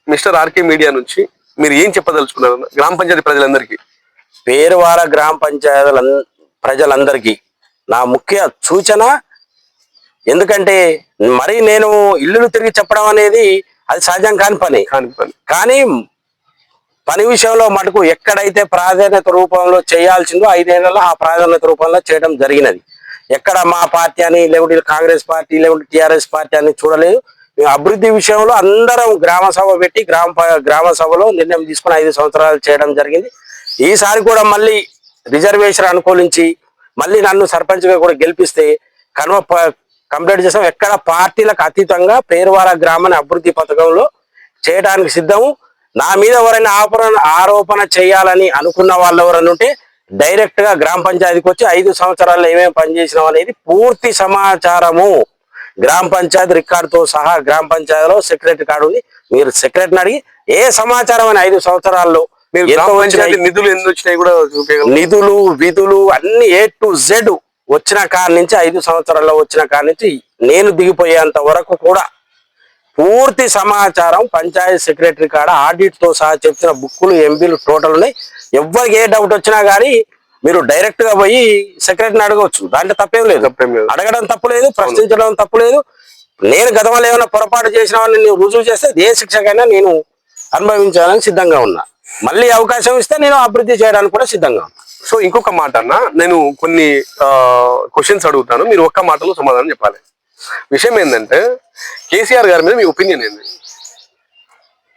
మిస్టర్ ఆర్కే మీడియా నుంచి మీరు ఏం చెప్పదలుచుకున్నారు? గ్రామ పంచాయతీ ప్రజలందరికీ. పేరువార గ్రామ పంచాయతీల ప్రజలందరికీ నా ముఖ్య సూచన ఎందుకంటే మరి నేను ఇల్లులు తిరిగి చెప్పడం అనేది అది సహజం కాని పని. కాని పని. కానీ పని విషయంలో మటుకు ఎక్కడైతే ప్రాధాన్యత రూపంలో చేయాల్సిందో ఐదేళ్ళలో ఆ ప్రాధాన్యత రూపంలో చేయడం జరిగినది. ఎక్కడ మా పార్టీ అని లేకుంటే కాంగ్రెస్ పార్టీ లేకుంటే టిఆర్ఎస్ పార్టీ అని చూడలేదు. మేము అభివృద్ధి విషయంలో అందరం గ్రామ సభ పెట్టి గ్రామ గ్రామ సభలో నిర్ణయం తీసుకుని ఐదు సంవత్సరాలు చేయడం జరిగింది. ఈసారి కూడా మళ్ళీ రిజర్వేషన్ అనుకూలించి మళ్ళీ నన్ను సర్పంచ్గా కూడా గెలిపిస్తే కనుమ ప- కంప్లీట్ చేసాం. ఎక్కడ పార్టీలకు అతీతంగా పేరువార గ్రామాన్ని అభివృద్ధి పథకంలో చేయడానికి సిద్ధము. నా మీద ఎవరైనా ఆపరణ ఆరోపణ చేయాలని అనుకున్న వాళ్ళు ఎవరైనా ఉంటే డైరెక్ట్గా గ్రామ పంచాయతీకి వచ్చి ఐదు సంవత్సరాల్లో ఏమేమి పనిచేసినాం అనేది పూర్తి సమాచారము. గ్రామ పంచాయతీ రికార్డుతో సహా గ్రామ పంచాయతీలో సెక్రటరీ కార్డు ఉంది. మీరు సెక్రటరీని అడిగి ఏ సమాచారం అని ఐదు సంవత్సరాల్లో నిధులు ఎన్ని వచ్చినాయి కూడా నిధులు విధులు అన్ని ఏ టు జెడ్ వచ్చిన కాడి నుంచి ఐదు సంవత్సరాల్లో వచ్చిన కాడి నుంచి నేను దిగిపోయేంత వరకు కూడా పూర్తి సమాచారం పంచాయతీ సెక్రటరీ కాడ ఆడిట్తో సహా చెప్పిన బుక్కులు ఎంపీలు టోటల్ ఉన్నాయి. ఎవరికి ఏ డౌట్ వచ్చినా కానీ మీరు డైరెక్ట్గా పోయి సెక్రటరీని అడగవచ్చు. దాంట్లో తప్పేం లేదు. తప్పేం లేదు. అడగడం తప్పులేదు ప్రశ్నించడం తప్పులేదు నేను గతంలో ఏమైనా పొరపాటు చేసినామని నేను రుజువు చేస్తే ఏ శిక్షకైనా నేను అనుభవించాలని సిద్ధంగా ఉన్నా. మళ్ళీ అవకాశం ఇస్తే నేను అభివృద్ధి చేయడానికి కూడా సిద్ధంగా సో ఇంకొక మాట అన్న నేను కొన్ని క్వశ్చన్స్ అడుగుతాను. మీరు ఒక్క మాటలో సమాధానం చెప్పాలి. విషయం ఏంటంటే కేసీఆర్ గారి మీద మీ ఒపీనియన్ ఏంది?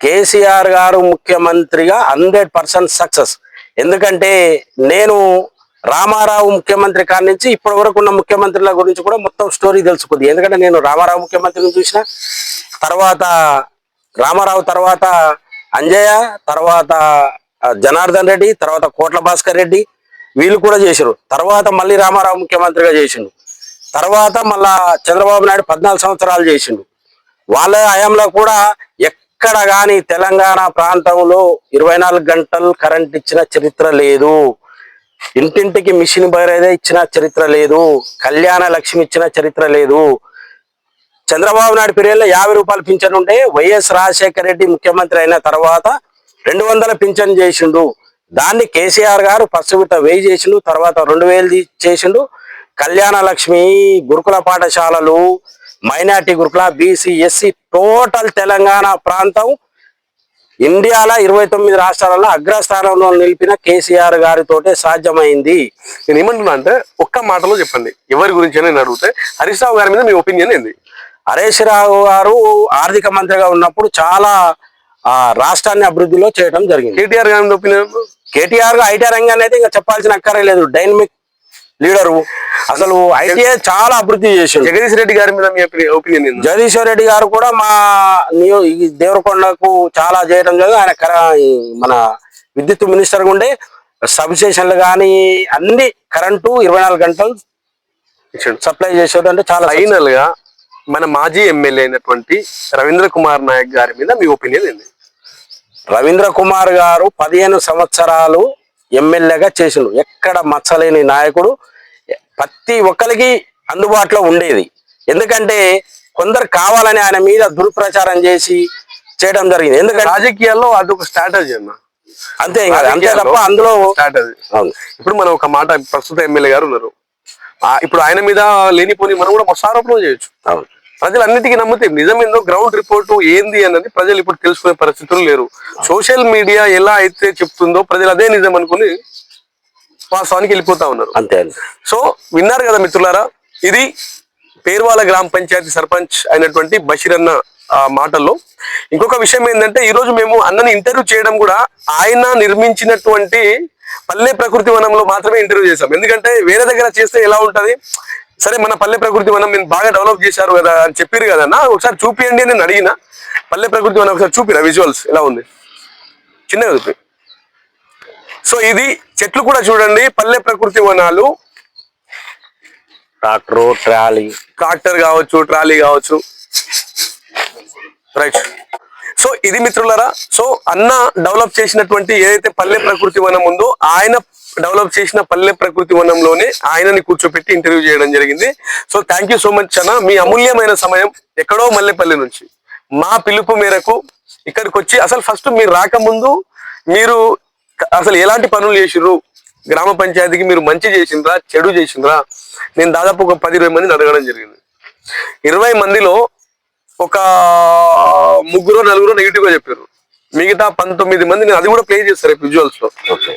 కేసీఆర్ గారు ముఖ్యమంత్రిగా హండ్రెడ్ పర్సెంట్ సక్సెస్. ఎందుకంటే నేను రామారావు ముఖ్యమంత్రి కాడి నుంచి ఇప్పటి వరకు ఉన్న ముఖ్యమంత్రుల గురించి కూడా మొత్తం స్టోరీ తెలుసుకుంది. ఎందుకంటే నేను రామారావు ముఖ్యమంత్రిని చూసిన తర్వాత రామారావు తర్వాత అంజయ్య తర్వాత జనార్దన్ రెడ్డి తర్వాత కోట్ల భాస్కర్ రెడ్డి వీళ్ళు కూడా చేశారు తర్వాత మళ్ళీ రామారావు ముఖ్యమంత్రిగా చేసిండు. తర్వాత మళ్ళా చంద్రబాబు నాయుడు పద్నాలుగు సంవత్సరాలు చేసిండు. వాళ్ళ హయాంలో కూడా ఎక్కడ కానీ తెలంగాణ ప్రాంతంలో ఇరవై నాలుగు గంటలు కరెంట్ ఇచ్చిన చరిత్ర లేదు. ఇంటింటికి మిషన్ బయరేదే ఇచ్చిన చరిత్ర లేదు. కళ్యాణ లక్ష్మి ఇచ్చిన చరిత్ర లేదు. చంద్రబాబు నాయుడు పీరియడ్లో యాభై రూపాయలు పింఛన్ ఉంటే వైఎస్ రాజశేఖర రెడ్డి ముఖ్యమంత్రి అయిన తర్వాత రెండు వందల పింఛన్ చేసిండు. దాన్ని కేసీఆర్ గారు ఫస్ట్ విడత వెయ్యి చేసిండు తర్వాత రెండు వేలు చేసిండు. కళ్యాణ లక్ష్మి గురుకుల పాఠశాలలు మైనార్టీ గురుకుల బీసీ ఎస్సీ టోటల్ తెలంగాణ ప్రాంతం ఇండియాలో ఇరవై తొమ్మిది రాష్ట్రాలలో అగ్రస్థానంలో నిలిపిన కేసీఆర్ గారితోటే సాధ్యమైంది. నేను ఏమంటున్నా అంటే ఒక్క మాటలో చెప్పండి. ఎవరి గురించి నేను అడిగితే హరీష్ రావు గారి మీద మీ ఒపీనియన్ ఏంది? హరీష్ రావు గారు ఆర్థిక మంత్రిగా ఉన్నప్పుడు చాలా ఆ, రాష్ట్రాన్ని అభివృద్ధిలో చేయడం జరిగింది. కేటీఆర్ గారి మీద ఒపీనియన్ కేటీఆర్ ఐటీ రంగాన్ని అయితే ఇంకా చెప్పాల్సిన అక్కరే లేదు డైనమిక్ లీడరు. అసలు ఐటీఐ చాలా అభివృద్ధి చేసిండు. జగదీష్ రెడ్డి గారి మీద మీ ఒపీనియన్ జగదీశ్వర్ రెడ్డి గారు కూడా మా నియో ఈ దేవరకొండకు చాలా చేయడం జరిగింది. ఆయన మన విద్యుత్ మినిస్టర్ ఉండే. సబ్ స్టేషన్లు కానీ అన్ని కరెంటు ఇరవై నాలుగు గంటలు సప్లై చేసేది అంటే చాలా ఫైనల్గా మన మాజీ ఎమ్మెల్యే అయినటువంటి రవీంద్ర కుమార్ నాయక్ గారి మీద మీ ఒపీనియన్ ఏంది? రవీంద్ర కుమార్ గారు పదిహేను సంవత్సరాలు ఎమ్మెల్యేగా చేసిండు. ఎక్కడ మచ్చలేని నాయకుడు. ప్రతి ఒక్కరికి అందుబాటులో ఉండేది. ఎందుకంటే కొందరు కావాలని ఆయన మీద దుర్ప్రచారం చేసి చేయడం జరిగింది. ఎందుకంటే రాజకీయాల్లో అదొక స్ట్రాటజీ అన్న. అంతే అంతే తప్ప అందులో స్ట్రాటజీ. అవును. ఇప్పుడు మనం ఒక మాట ప్రస్తుత ఎమ్మెల్యే గారు ఉన్నారు. ఆ, ఇప్పుడు ఆయన మీద లేనిపోని మనం కూడా మస్తు ఆరోపణలు చేయొచ్చు. అవును. ప్రజలు అన్నిటికీ నమ్మితే నిజమేందో గ్రౌండ్ రిపోర్ట్ ఏంది అన్నది ప్రజలు ఇప్పుడు తెలుసుకునే పరిస్థితులు లేరు. సోషల్ మీడియా ఎలా అయితే చెప్తుందో ప్రజలు అదే నిజం అనుకుని వాస్తవానికి వెళ్ళిపోతా ఉన్నారు. అంతే సో విన్నారు కదా మిత్రులారా ఇది పేర్వాల గ్రామ పంచాయతీ సర్పంచ్ అయినటువంటి బషీర్ అన్న ఆ, మాటల్లో. ఇంకొక విషయం ఏంటంటే ఈ రోజు మేము అన్నని ఇంటర్వ్యూ చేయడం కూడా ఆయన నిర్మించినటువంటి పల్లె ప్రకృతి వనంలో మాత్రమే ఇంటర్వ్యూ చేశాం. ఎందుకంటే వేరే దగ్గర చేస్తే ఎలా ఉంటది? సరే మన పల్లె ప్రకృతి వనం మీరు బాగా డెవలప్ చేశారు కదా అని చెప్పారు కదా అన్న ఒకసారి చూపియండి అని నేను అడిగిన. పల్లె ప్రకృతి వనం ఒకసారి చూపిరా విజువల్స్ ఎలా ఉంది? చిన్నగా చూపి. సో ఇది చెట్లు కూడా చూడండి పల్లె ప్రకృతి వనాలు. Tractor trolley. ట్రాక్టర్ కావచ్చు ట్రాలీ కావచ్చు. రైట్ సో ఇది మిత్రులరా సో అన్న డెవలప్ చేసినటువంటి ఏదైతే పల్లె ప్రకృతి వనం ఉందో ఆయన డెవలప్ చేసిన పల్లె ప్రకృతి వనంలోనే ఆయనని కూర్చోపెట్టి ఇంటర్వ్యూ చేయడం జరిగింది. So thank you so much అన్న మీ అమూల్యమైన సమయం ఎక్కడో మల్లెపల్లి నుంచి. మా పిలుపు మేరకు ఇక్కడికి వచ్చి అసలు ఫస్ట్ మీరు రాకముందు మీరు అసలు ఎలాంటి పనులు చేసిర్రు? గ్రామ పంచాయతీకి మీరు మంచి చేసిండ్రా చెడు చేసిండ్రా? నేను దాదాపు ఒక పది ఇరవై మందిని అడగడం జరిగింది. ఇరవై మందిలో ఒక ముగ్గురు నలుగురు నెగిటివ్గా చెప్పారు మిగతా పంతొమ్మిది మంది నేను అది కూడా ప్లే చేస్తారు విజువల్స్లో.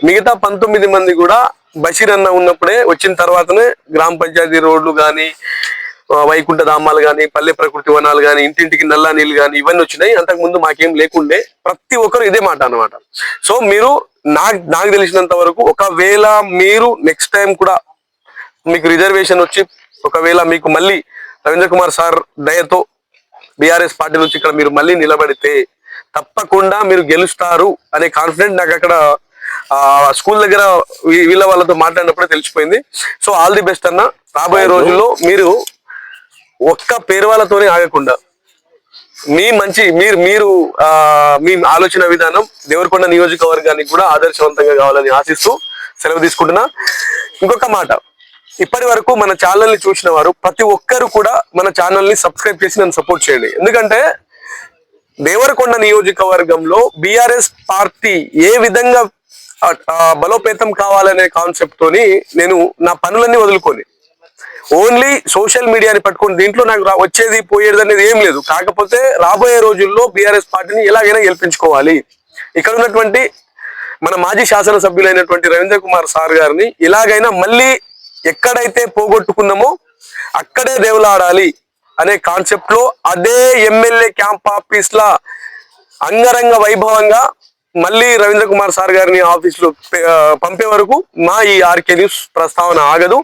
మిగతా పంతొమ్మిది మంది కూడా బషీర్ అన్న ఉన్నప్పుడే వచ్చిన తర్వాతనే గ్రామ పంచాయతీ రోడ్లు కానీ వైకుంఠ ధామాలు కానీ పల్లె ప్రకృతి వనాలు కానీ ఇంటింటికి నల్లా నీళ్ళు కానీ ఇవన్నీ వచ్చినాయి. అంతకు ముందు మాకేం లేకుండే ప్రతి ఒక్కరు ఇదే మాట అన్నమాట. సో మీరు నాకు నాకు తెలిసినంత వరకు ఒకవేళ మీరు నెక్స్ట్ టైం కూడా మీకు రిజర్వేషన్ వచ్చి ఒకవేళ మీకు మళ్ళీ రవీంద్ర కుమార్ సార్ దయతో బీఆర్ఎస్ పార్టీ నుంచి ఇక్కడ మీరు మళ్ళీ నిలబడితే తప్పకుండా మీరు గెలుస్తారు అనే కాన్ఫిడెంట్ నాకు అక్కడ ఆ స్కూల్ దగ్గర వీ- వీళ్ళ వాళ్ళతో మాట్లాడినప్పుడే తెలిసిపోయింది. సో ఆల్ ది బెస్ట్ అన్న. రాబోయే రోజుల్లో మీరు ఒక్క పేరు వాళ్ళతోనే ఆగకుండా మీ మంచి మీరు మీరు ఆ మీ ఆలోచన విధానం దేవరకొండ నియోజకవర్గానికి కూడా ఆదర్శవంతంగా కావాలని ఆశిస్తూ సెలవు తీసుకుంటున్నా. ఇంకొక మాట. ఇప్పటి వరకు మన ఛానల్ని చూసిన వారు ప్రతి ఒక్కరు కూడా మన ఛానల్ని సబ్స్క్రైబ్ చేసి నన్ను సపోర్ట్ చేయండి. ఎందుకంటే దేవరకొండ నియోజకవర్గంలో బీఆర్ఎస్ పార్టీ ఏ విధంగా బలోపేతం కావాలనే కాన్సెప్ట్ తోని నేను నా పనులన్నీ వదులుకొని ఓన్లీ సోషల్ మీడియాని పట్టుకొని దీంట్లో నాకు వచ్చేది పోయేది అనేది ఏం లేదు. కాకపోతే రాబోయే రోజుల్లో బీఆర్ఎస్ పార్టీని ఎలాగైనా గెలిపించుకోవాలి. ఇక్కడ ఉన్నటువంటి మన మాజీ శాసనసభ్యులైనటువంటి రవీంద్ర కుమార్ సార్ గారిని ఎలాగైనా మళ్ళీ ఎక్కడైతే పోగొట్టుకున్నామో అక్కడే దేవులాడాలి. అనే కాన్సెప్ట్లో అదే ఎమ్మెల్యే క్యాంప్ ఆఫీస్ లా అంగరంగ వైభవంగా మళ్ళీ రవీంద్ర కుమార్ సార్ గారిని ఆఫీస్లో పంపే వరకు మా ఈ ఆర్కే న్యూస్ ప్రస్తావన ఆగదు.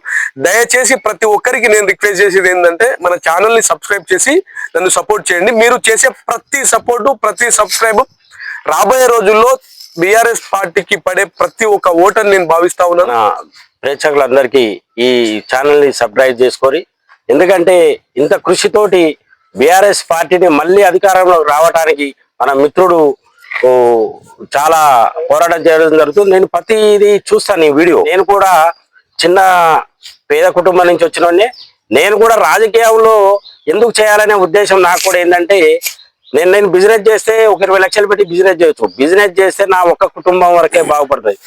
దయచేసి ప్రతి ఒక్కరికి నేను రిక్వెస్ట్ చేసేది ఏంటంటే మన ఛానల్ని సబ్స్క్రైబ్ చేసి నన్ను సపోర్ట్ చేయండి. మీరు చేసే ప్రతి సపోర్టు ప్రతి సబ్స్క్రైబ్ రాబోయే రోజుల్లో బీఆర్ఎస్ పార్టీకి పడే ప్రతి ఒక్క ఓటర్ని నేను భావిస్తా ఉన్నాను. ప్రేక్షకులందరికీ ఈ ఛానల్ని సబ్స్క్రైబ్ చేసుకొని ఎందుకంటే ఇంత కృషితోటి బీఆర్ఎస్ పార్టీని మళ్ళీ అధికారంలోకి రావడానికి మన మిత్రుడు చాలా పోరాటం చేయడం జరుగుతుంది. నేను ప్రతిది చూస్తాను ఈ వీడియో. నేను కూడా చిన్న పేద కుటుంబం నుంచి వచ్చిన నేను కూడా రాజకీయంలో ఎందుకు చేయాలనే ఉద్దేశం నాకు కూడా ఏంటంటే నేను నేను బిజినెస్ చేస్తే ఒక ఇరవై లక్షలు పెట్టి బిజినెస్ చేయొచ్చు. బిజినెస్ చేస్తే నా ఒక్క కుటుంబం వరకే బాగుపడుతుంది.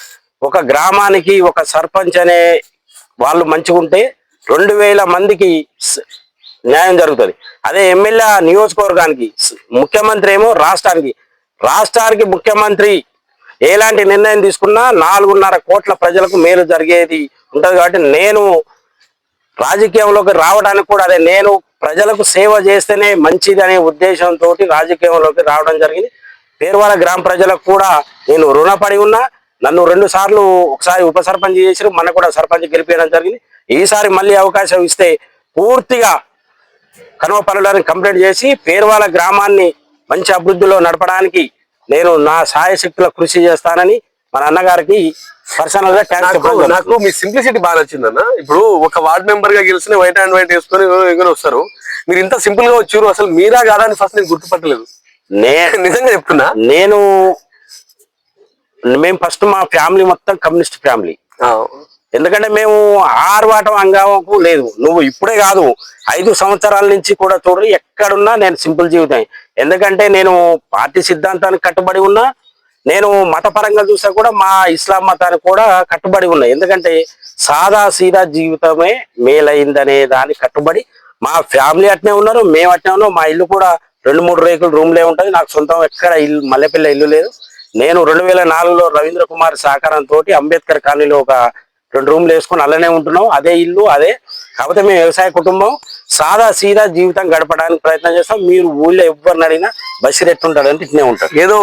ఒక గ్రామానికి ఒక సర్పంచ్ అనే వాళ్ళు మంచిగా ఉంటే రెండు వేల మందికి న్యాయం జరుగుతుంది. అదే ఎమ్మెల్యే నియోజకవర్గానికి ముఖ్యమంత్రి ఏమో రాష్ట్రానికి. రాష్ట్రానికి ముఖ్యమంత్రి ఎలాంటి నిర్ణయం తీసుకున్నా నాలుగున్నర కోట్ల ప్రజలకు మేలు జరిగేది ఉంటుంది కాబట్టి నేను రాజకీయంలోకి రావడానికి కూడా అదే నేను ప్రజలకు సేవ చేస్తేనే మంచిది అనే ఉద్దేశంతో రాజకీయంలోకి రావడం జరిగింది. పేరువాల గ్రామ ప్రజలకు కూడా నేను రుణపడి ఉన్నా. నన్ను రెండు సార్లు ఒకసారి ఉప సర్పంచ్ చేసారు మన కూడా సర్పంచ్ గెలిపించడం జరిగింది. ఈసారి మళ్ళీ అవకాశం ఇస్తే పూర్తిగా కనుమ పనులను కంప్లీట్ చేసి పేరువాల గ్రామాన్ని మంచి అభివృద్ధిలో నడపడానికి నేను నా సాయశక్తుల కృషి చేస్తానని మన అన్నగారికి పర్సనల్గా నాకు మీ సింప్లిసిటీ బాగా నచ్చిందన్న ఇప్పుడు ఒక వార్డ్ మెంబర్గా గెలిచిన వైట్ అండ్ వైట్ వేసుకొని ఎగురు వస్తారు. మీరు ఇంత సింపుల్గా వచ్చారు అసలు మీరా కాదా అని ఫస్ట్ నేను గుర్తుపట్టలేదు. నే నిజంగా చెప్తున్నా. నేను మేము ఫస్ట్ మా ఫ్యామిలీ మొత్తం కమ్యూనిస్ట్ ఫ్యామిలీ. ఎందుకంటే మేము ఆర్వాటం అంగామకు లేదు. నువ్వు ఇప్పుడే కాదు ఐదు సంవత్సరాల నుంచి కూడా చూడు ఎక్కడున్నా నేను సింపుల్ జీవితం. ఎందుకంటే నేను పార్టీ సిద్ధాంతానికి కట్టుబడి ఉన్నా నేను మతపరంగా చూసా కూడా మా ఇస్లాం మతానికి కూడా కట్టుబడి ఉన్నా. ఎందుకంటే సాదా సీదా జీవితమే మేలైందనే దానికి కట్టుబడి మా ఫ్యామిలీ అట్నే ఉన్నారు మేము అట్నే ఉన్నాం. మా ఇల్లు కూడా రెండు మూడు రేకులు రూమ్లే ఉంటుంది. నాకు సొంతం ఎక్కడ ఇల్లు మల్లెపిల్ల ఇల్లు లేదు. నేను రెండు వేల నాలుగులో రవీంద్ర కుమార్ సహకారంతో అంబేద్కర్ కాలనీలో ఒక రెండు రూమ్లు వేసుకొని అలానే ఉంటున్నాం. అదే ఇల్లు అదే కాకపోతే మేము వ్యవసాయ కుటుంబం. సాదా సీదా జీవితం గడపడానికి ప్రయత్నం చేస్తాం. మీరు ఊళ్ళో ఎవరిని అడిగినా బస్సు ఎట్టుంటాడు అంటే ఇట్నే ఉంటాడు ఏదో